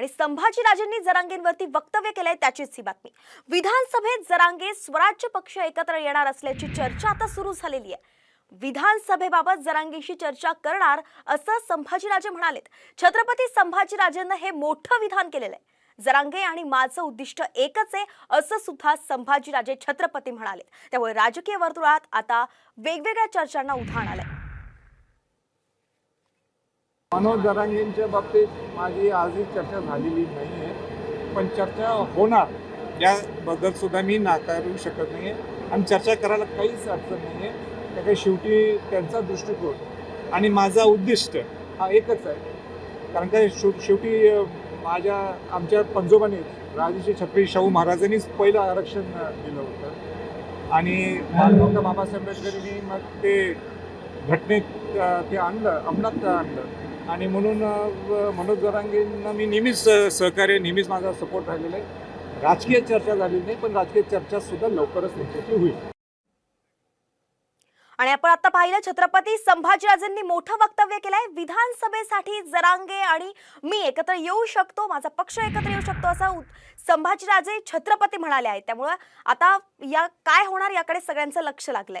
आणि संभाजीराजेंनी जरांगेंवरती वक्तव्य केलंय त्याचीच ही बातमी. विधानसभेत जरांगे स्वराज्य पक्ष एकत्र येणार असल्याची चर्चा आता सुरू झालेली आहे. विधानसभेबाबत जरांगेशी चर्चा करणार असं संभाजीराजे म्हणालेत. छत्रपती संभाजीराजेंना हे मोठं विधान केलेलं आहे. जरांगे आणि माझं उद्दिष्ट एकच आहे असं सुद्धा संभाजीराजे छत्रपती म्हणाले त्यामुळे राजकीय वर्तुळात आता वेगवेगळ्या चर्चांना उधाण आलंय. मनोज दरांगेंच्या बाबतीत माझी आजही चर्चा झालेली नाही आहे पण चर्चा होणार. याबद्दल सुद्धा मी नाकारू शकत नाही आहे आणि चर्चा करायला काहीच अडचण नाही आहे त्या काही शेवटी त्यांचा दृष्टिकोन आणि माझा उद्दिष्ट हा एकच आहे. कारण काय शेव शेवटी माझ्या आमच्या पंजोबाने राजेशी छत्रपती शाहू महाराजांनीच पहिलं आरक्षण दिलं होतं. आणि डॉक्टर बाबासाहेब आंबेडकरांनी मग ते घटनेत ते आणलं अंमलात आणलं. आणि म्हणून मनोज जरांगेंना मी नेहमीच सहकार्य नेहमीच माझा सपोर्ट राहिलेला आहे. राजकीय चर्चा झाली नाही पण राजकीय चर्चा सुद्धा लवकरच त्यांच्याशी होईल. आणि आपण आता पाहिलं छत्रपती संभाजीराजेंनी मोठं वक्तव्य केलंय. विधानसभेसाठी जरांगे आणि मी एकत्र येऊ शकतो माझा पक्ष एकत्र येऊ शकतो असं संभाजीराजे छत्रपती म्हणाले आहेत त्यामुळं आता या काय होणार याकडे सगळ्यांचं लक्ष लागलंय.